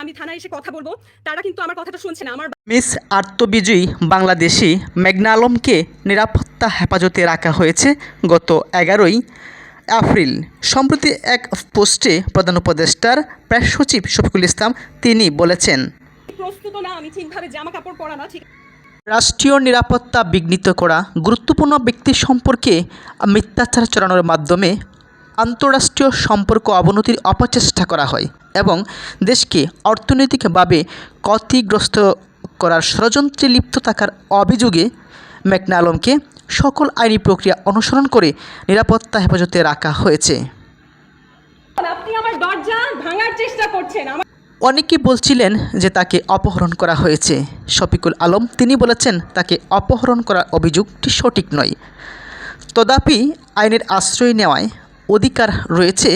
আমি থানায় এসে কথা বলব। তারা কিন্তু আমার কথাটা শুনছে না। আমার মিস আত্মবিজয়ী বাংলাদেশি মেঘনা আলমকে নিরাপত্তা হেফাজতে রাখা হয়েছে গত এগারোই এপ্রিল। সম্প্রতি এক পোস্টে প্রধান উপদেষ্টার প্রেস সচিব শফিকুল ইসলাম তিনি বলেছেন প্রস্তুত না আমি ঠিকভাবে জামা কাপড় পরা না ঠিক রাষ্ট্রীয় নিরাপত্তা বিঘ্নিত করা গুরুত্বপূর্ণ ব্যক্তি সম্পর্কে মিথ্যাচার চড়ানোর মাধ্যমে আন্তঃরাষ্ট্রীয় সম্পর্ক অবনতির অপচেষ্টা করা হয় এবং দেশকে অর্থনৈতিকভাবে ক্ষতিগ্রস্ত করার ষড়যন্ত্রে লিপ্ত থাকার অভিযোগে মেঘনা আলমকে সকল আইনি প্রক্রিয়া অনুসরণ করে নিরাপত্তা হেফাজতে রাখা হয়েছে। অনেকে বলছিলেন যে তাকে অপহরণ করা হয়েছে। শফিকুল আলম তিনি বলেছেন তাকে অপহরণ করার অভিযোগটি সঠিক নয়। তদাপি আইনের আশ্রয় নেওয়ায় অধিকার রয়েছে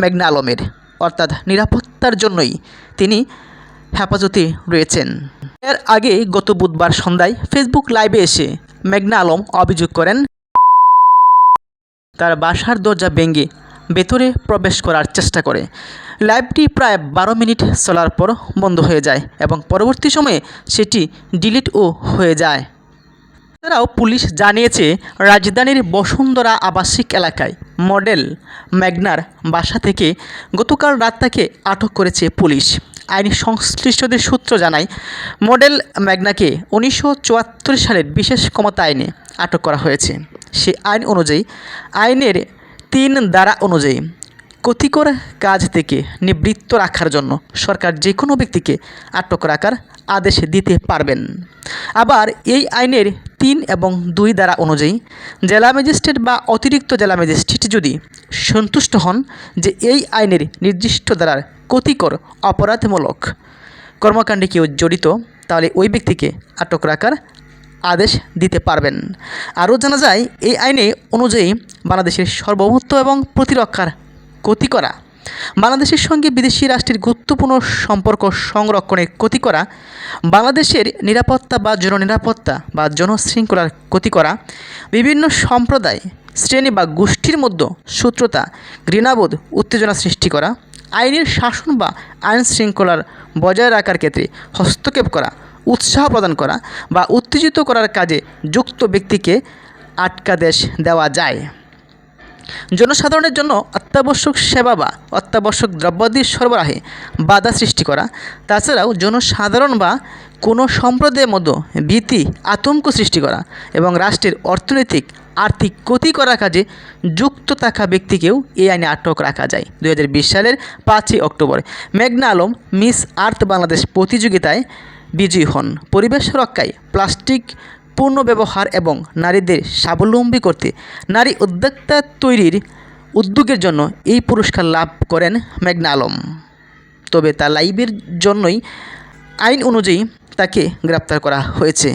মেঘনা আলমের, অর্থাৎ নিরাপত্তার জন্যই তিনি হেফাজতে রয়েছেন। এর আগে গত বুধবার সন্ধ্যায় ফেসবুক লাইভে এসে মেঘনা আলম অভিযোগ করেন, তার বাসার দরজা ভেঙে ভেতরে প্রবেশ করার চেষ্টা করে। লাইভটি প্রায় বারো মিনিট চলার পর বন্ধ হয়ে যায় এবং পরবর্তী সময়ে সেটি ডিলিটও হয়ে যায়। এছাড়াও পুলিশ জানিয়েছে, রাজধানীর বসুন্ধরা আবাসিক এলাকায় মডেল ম্যাগনার বাসা থেকে গতকাল রাত তাকে আটক করেছে পুলিশ। আইনি সংশ্লিষ্টদের সূত্র জানায়, মডেল ম্যাগনাকে উনিশশো চুয়াত্তর সালের বিশেষ ক্ষমতা আইনে আটক করা হয়েছে। সে আইন অনুযায়ী, আইনের তিন ধারা অনুযায়ী ক্ষতিকর কাজ থেকে নিবৃত্ত রাখার জন্য সরকার যে কোনো ব্যক্তিকে আটক রাখার আদেশ দিতে পারবেন। আবার এই আইনের তিন এবং দুই দ্বারা অনুযায়ী, জেলা ম্যাজিস্ট্রেট বা অতিরিক্ত জেলা ম্যাজিস্ট্রেট যদি সন্তুষ্ট হন যে এই আইনের নির্দিষ্ট দ্বারার ক্ষতিকর, অপরাধমূলক কর্মকাণ্ডে কেউ জড়িত, তাহলে ওই ব্যক্তিকে আটক রাখার আদেশ দিতে পারবেন। আরও জানা যায়, এই আইনে অনুযায়ী বাংলাদেশের সার্বভৌমত্ব এবং প্রতিরক্ষার ক্ষতি করা বাংলাদেশের সঙ্গে বিদেশি রাষ্ট্রের গুরুত্বপূর্ণ সম্পর্ক সংরক্ষণের ক্ষতি করা, বাংলাদেশের নিরাপত্তা বা জননিরাপত্তা বা জনশৃঙ্খলার ক্ষতি করা, বিভিন্ন সম্প্রদায়, শ্রেণি বা গোষ্ঠীর মধ্যে সূত্রতা ঘৃণাবোধ, উত্তেজনা সৃষ্টি করা আইনের শাসন বা আইন শৃঙ্খলার বজায় রাখার ক্ষেত্রে হস্তক্ষেপ করা, উৎসাহ প্রদান করা বা উত্তেজিত করার কাজে যুক্ত ব্যক্তিকে আটকাদেশ দেওয়া যায়। জনসাধারণের জন্য অত্যাবশ্যক সেবা বা অত্যাবশ্যক দ্রব্যাদির সরবরাহে বাধা সৃষ্টি করা। তাছাড়াও জনসাধারণ বা কোনো সম্প্রদায়ের মধ্যে ভীতি, আতঙ্ক সৃষ্টি করা এবং রাষ্ট্রের অর্থনৈতিক আর্থিক ক্ষতি করার কাজে যুক্ত থাকা ব্যক্তিকেও এই আইনে আটক রাখা যায়। দু হাজার বিশ সালের পাঁচই অক্টোবর মেঘনা আলম, মিস আর্থ বাংলাদেশ প্রতিযোগিতায় বিজয়ী হন। পরিবেশ রক্ষায় প্লাস্টিক পূর্ণ ব্যবহার এবং নারীদের স্বাবলম্বী করতে নারী উদ্যোক্তা তৈরির উদ্যোগের জন্য এই পুরস্কার লাভ করেন মেঘনা আলম। তবে তার লাইভের জন্যই আইন অনুযায়ী তাকে গ্রেপ্তার করা হয়েছে।